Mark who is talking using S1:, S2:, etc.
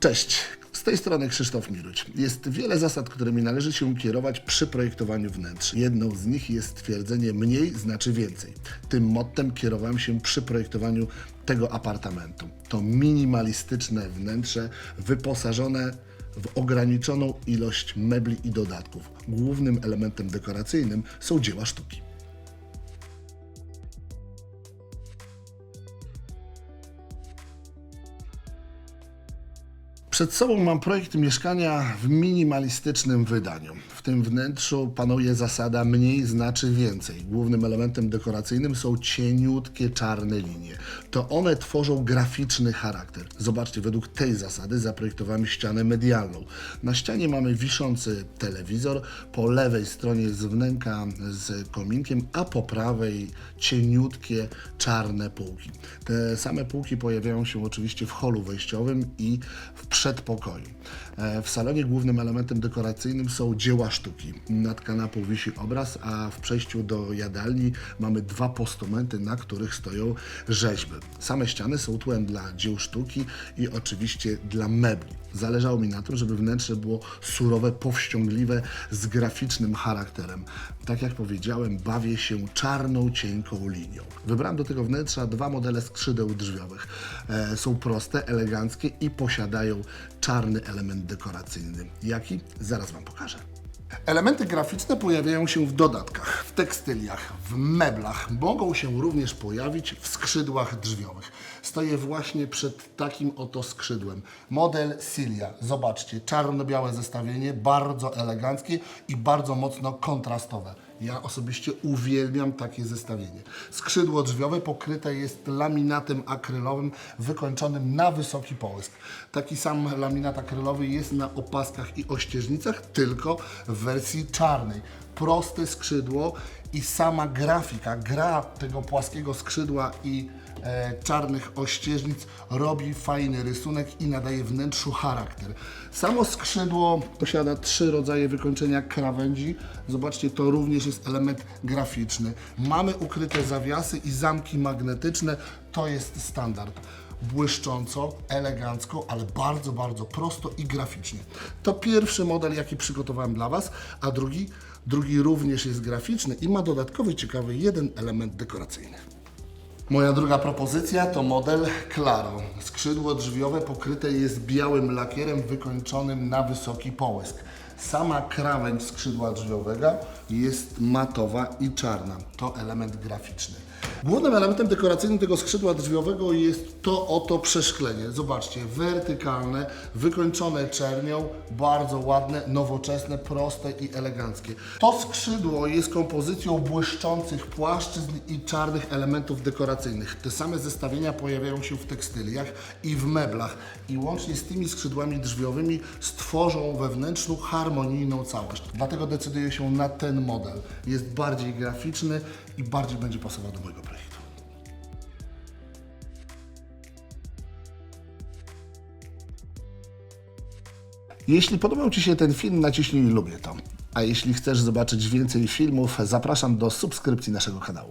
S1: Cześć, z tej strony Krzysztof Miruć. Jest wiele zasad, którymi należy się kierować przy projektowaniu wnętrz. Jedną z nich jest stwierdzenie mniej znaczy więcej. Tym mottem kierowałem się przy projektowaniu tego apartamentu. To minimalistyczne wnętrze wyposażone w ograniczoną ilość mebli i dodatków. Głównym elementem dekoracyjnym są dzieła sztuki. Przed sobą mam projekt mieszkania w minimalistycznym wydaniu. W tym wnętrzu panuje zasada mniej znaczy więcej. Głównym elementem dekoracyjnym są cieniutkie czarne linie. To one tworzą graficzny charakter. Zobaczcie, według tej zasady zaprojektowałem ścianę medialną. Na ścianie mamy wiszący telewizor, po lewej stronie jest wnęka z kominkiem, a po prawej cieniutkie czarne półki. Te same półki pojawiają się oczywiście w holu wejściowym i w przedpokoju. E, W salonie głównym elementem dekoracyjnym są dzieła sztuki. Nad kanapą wisi obraz, a w przejściu do jadalni mamy dwa postumenty, na których stoją rzeźby. Same ściany są tłem dla dzieł sztuki i oczywiście dla mebli. Zależało mi na tym, żeby wnętrze było surowe, powściągliwe, z graficznym charakterem. Tak jak powiedziałem, bawię się czarną, cienką linią. Wybrałem do tego wnętrza dwa modele skrzydeł drzwiowych. E, są proste, eleganckie i posiadają czarny element dekoracyjny. Jaki? Zaraz Wam pokażę. Elementy graficzne pojawiają się w dodatkach, w tekstyliach, w meblach. Mogą się również pojawić w skrzydłach drzwiowych. Stoję właśnie przed takim oto skrzydłem. Model Cilia. Zobaczcie, czarno-białe zestawienie, bardzo eleganckie i bardzo mocno kontrastowe. Ja osobiście uwielbiam takie zestawienie. Skrzydło drzwiowe pokryte jest laminatem akrylowym wykończonym na wysoki połysk. Taki sam laminat akrylowy jest na opaskach i ościeżnicach, tylko w wersji czarnej. Proste skrzydło i sama grafika, gra tego płaskiego skrzydła i e, czarnych ościeżnic robi fajny rysunek i nadaje wnętrzu charakter. Samo skrzydło posiada trzy rodzaje wykończenia krawędzi. Zobaczcie, to również jest element graficzny. Mamy ukryte zawiasy i zamki magnetyczne. To jest standard. Błyszcząco, elegancko, ale bardzo, bardzo prosto i graficznie. To pierwszy model, jaki przygotowałem dla Was, a drugi, drugi również jest graficzny i ma dodatkowy, ciekawy jeden element dekoracyjny. Moja druga propozycja to model Claro. Skrzydło drzwiowe pokryte jest białym lakierem wykończonym na wysoki połysk. Sama krawędź skrzydła drzwiowego jest matowa i czarna. To element graficzny. Głównym elementem dekoracyjnym tego skrzydła drzwiowego jest to oto przeszklenie. Zobaczcie, wertykalne, wykończone czernią, bardzo ładne, nowoczesne, proste i eleganckie. To skrzydło jest kompozycją błyszczących płaszczyzn i czarnych elementów dekoracyjnych. Te same zestawienia pojawiają się w tekstyliach i w meblach i łącznie z tymi skrzydłami drzwiowymi stworzą wewnętrzną, harmonijną całość. Dlatego decyduję się na ten model. Jest bardziej graficzny i bardziej będzie pasował do mojego projektu. Jeśli podobał Ci się ten film, naciśnij lubię to. A jeśli chcesz zobaczyć więcej filmów, zapraszam do subskrypcji naszego kanału.